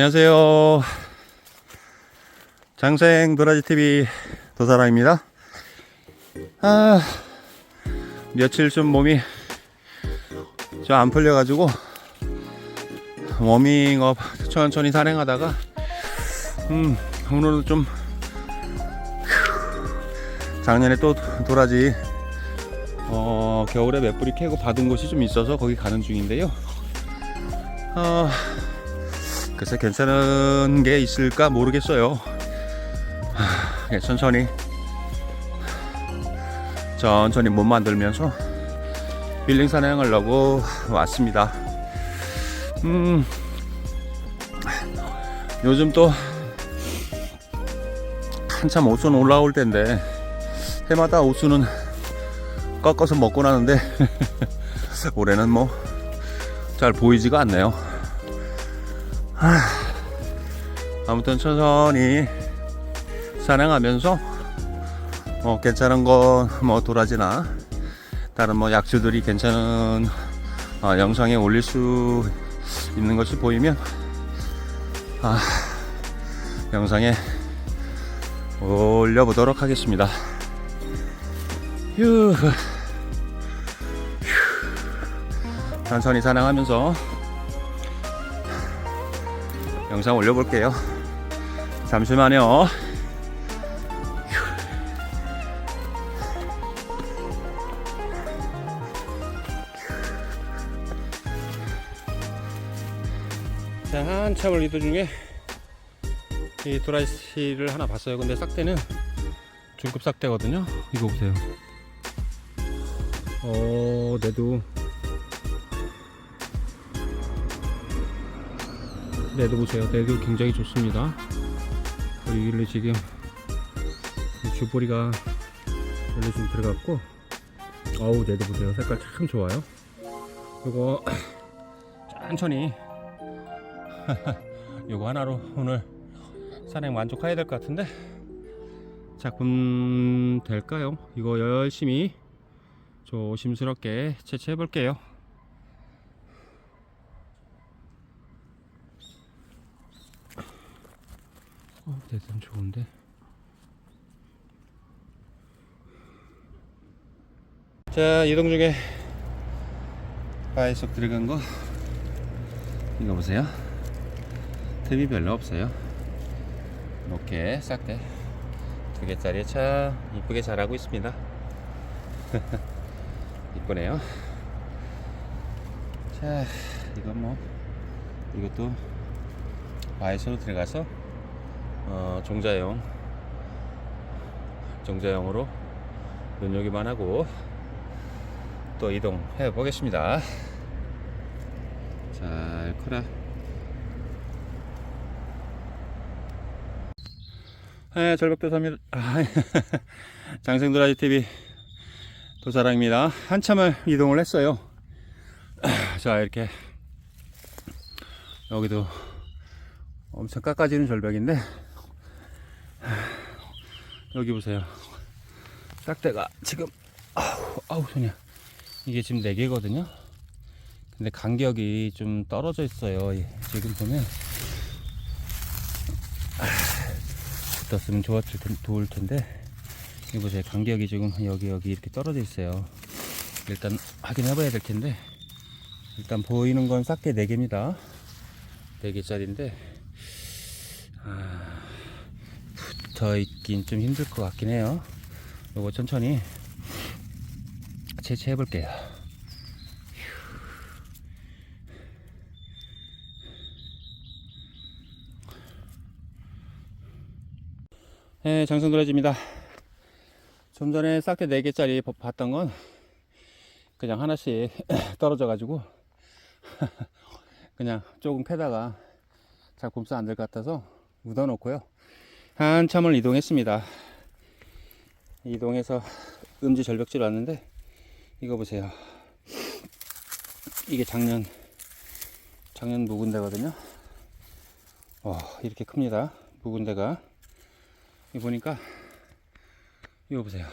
안녕하세요. 장생 도라지 TV 도사랑입니다. 아, 며칠 좀 몸이 좀 안 풀려가지고 워밍업 천천히 산행하다가 음 오늘은 좀 작년에 또 도라지 어 겨울에 몇 뿌리 캐고 받은 곳이 좀 있어서 거기 가는 중인데요. 어, 글쎄 괜찮은 게 있을까 모르겠어요. 하, 천천히 천천히 몸 만들면서 힐링 산행하려고 왔습니다. 음, 요즘 또 한참 옷순 올라올 때인데 해마다 옷순은 꺾어서 먹고 나는데 올해는 뭐 잘 보이지가 않네요. 하, 아무튼 천천히 산행하면서 뭐 괜찮은 거뭐 도라지나 다른 뭐 약주들이 괜찮은 어, 영상에 올릴 수 있는 것이 보이면 아, 영상에 올려보도록 하겠습니다. 휴, 휴. 천천히 산행하면서 영상 올려볼게요. 잠시만요. 자, 한참 을 이동 중에 이 도라이씨를 하나 봤어요. 근데 싹대는 중급 싹대거든요. 이거 보세요. 어, 내도 내도 보세요. 내도 굉장히 좋습니다. 일로 지금 이 주보리가 원래 좀 들어갔고, 어우 내도 보세요. 색깔 참 좋아요. 이거 천천히 요거 하나로 오늘 산행 만족해야 될 것 같은데 작품 될까요? 이거 열심히 조심스럽게 채취해 볼게요. 어, 대단 좋은데. 자, 이동 중에 바에 쏙 들어간 거 이거 보세요. 틈이 별로 없어요. 이렇게 싹대 두 개짜리 참 이쁘게 자라고 있습니다. 이쁘네요. 자, 이건 뭐 이것도 바에서로 들어가서 어, 종자용 종자용으로 눈여기만 하고 또 이동해 보겠습니다. 잘 커라. 네, 절벽도사입니다. 아, 장생도라지 TV 도사랑입니다. 한참을 이동을 했어요. 자, 이렇게 여기도 엄청 깎아지는 절벽인데 여기 보세요. 딱대가 지금 아우, 아우 손이야. 이게 지금 4개거든요. 근데 간격이 좀 떨어져 있어요. 예, 지금 보면 붙었으면 좋았을 텐, 좋을 텐데 이거 보세요. 간격이 지금 여기 여기 이렇게 떨어져 있어요. 일단 확인해 봐야 될 텐데 일단 보이는 건 싹게 4개입니다. 4개짜리인데 아, 붙어 있긴 좀 힘들 것 같긴 해요. 요거 천천히 채취해 볼게요. 네, 장성도라지입니다. 좀 전에 싹대 4개짜리 봤던 건 그냥 하나씩 떨어져 가지고 그냥 조금 패다가 작품수 안될 것 같아서 묻어 놓고요. 한참을 이동했습니다. 이동해서 음지 절벽지로 왔는데 이거 보세요. 이게 작년 작년 묵은 데거든요. 와 이렇게 큽니다. 묵은 데가 이 보니까 이거 보세요.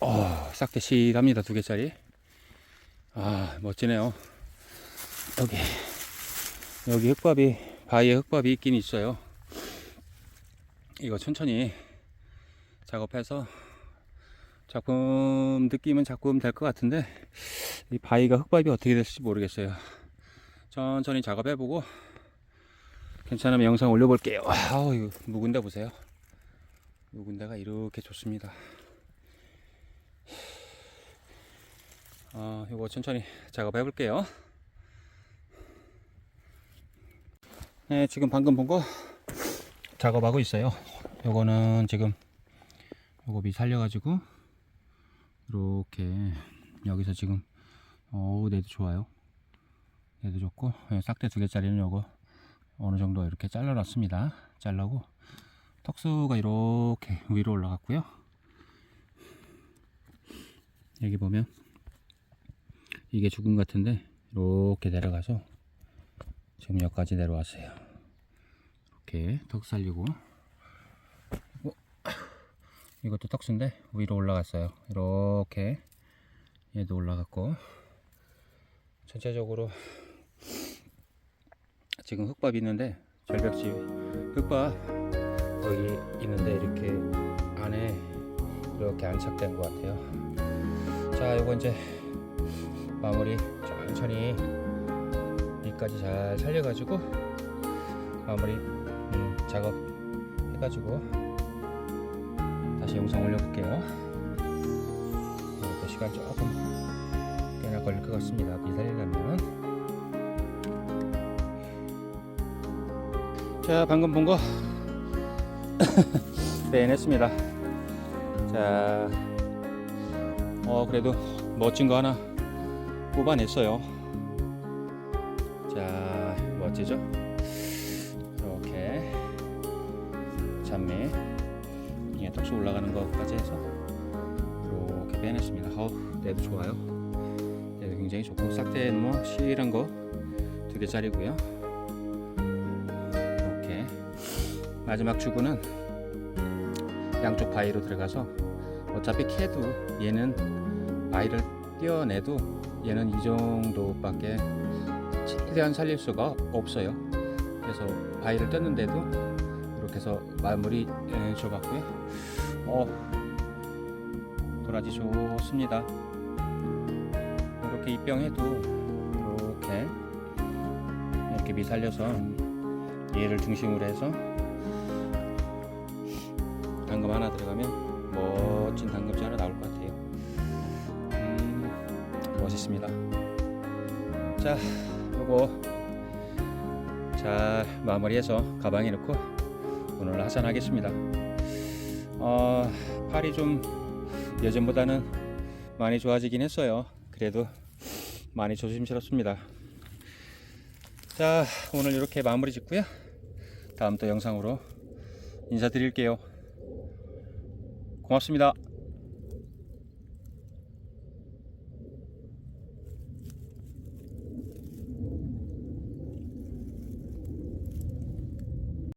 어, 싹대 실합니다. 두 개짜리. 아, 멋지네요. 여기, 여기 흙밥이 바위에 흙밥이 있긴 있어요. 이거 천천히 작업해서 작품 느낌은 작품 될 것 같은데 이 바위가 흙밥이 어떻게 될지 모르겠어요. 천천히 작업해보고 괜찮으면 영상 올려볼게요. 아우 이거 묵은 데 보세요. 묵은 데가 이렇게 좋습니다. 어, 이거 천천히 작업해 볼게요. 네, 지금 방금 본거 작업하고 있어요. 요거는 지금 요거 미 살려가지고 이렇게 여기서 지금 어우 내도 좋아요. 내도 좋고 예, 싹대 두 개짜리는 요거 어느 정도 이렇게 잘라놨습니다. 잘라고 턱수가 이렇게 위로 올라갔고요. 여기 보면 이게 것 같은데 이렇게 내려가서 지금 여기까지 내려왔어요. 이렇게 턱 살리고 그리고 이것도 턱수인데 위로 올라갔어요. 이렇게 얘도 올라갔고 전체적으로 지금 흙밥 있는데 절벽지 흙밥 여기 있는데 이렇게 안에 이렇게 안착된 것 같아요. 자, 요거 이제 마무리 천천히 밑까지 잘 살려가지고 마무리 음, 작업 해가지고 다시 영상 올려볼게요. 이것도 시간 조금 꽤나 걸릴 것 같습니다. 미살리려면 자 방금 본 거 빼냈습니다. 자, 어 그래도 멋진 거 하나 뽑아냈어요. 자, 멋지죠? 잔매, 예, 턱수 올라가는 것까지 해서 이렇게 빼냈습니다. 어우, 내도 좋아요. 내도 굉장히 좋고 싹대는 뭐 실한 거 두 개짜리고요. 이렇게 마지막 주구는 양쪽 바위로 들어가서 어차피 캐도 얘는 바위를 띄어내도 얘는 이 정도밖에 최대한 살릴 수가 없어요. 그래서 바위를 떴는데도 해서 마무리 예, 줘봤고요. 어, 도라지 좋습니다. 이렇게 입병해도 이렇게 이렇게 미살려서 얘를 중심으로 해서 당금 하나 들어가면 멋진 당금지 하나 나올 것 같아요. 음, 멋있습니다. 자, 요거 잘 마무리해서 가방에 넣고 오늘 하산하겠습니다. 어, 팔이 좀 예전보다는 많이 좋아지긴 했어요. 그래도 많이 조심스럽습니다. 자, 오늘 이렇게 마무리 짓고요. 다음 또 영상으로 인사드릴게요. 고맙습니다.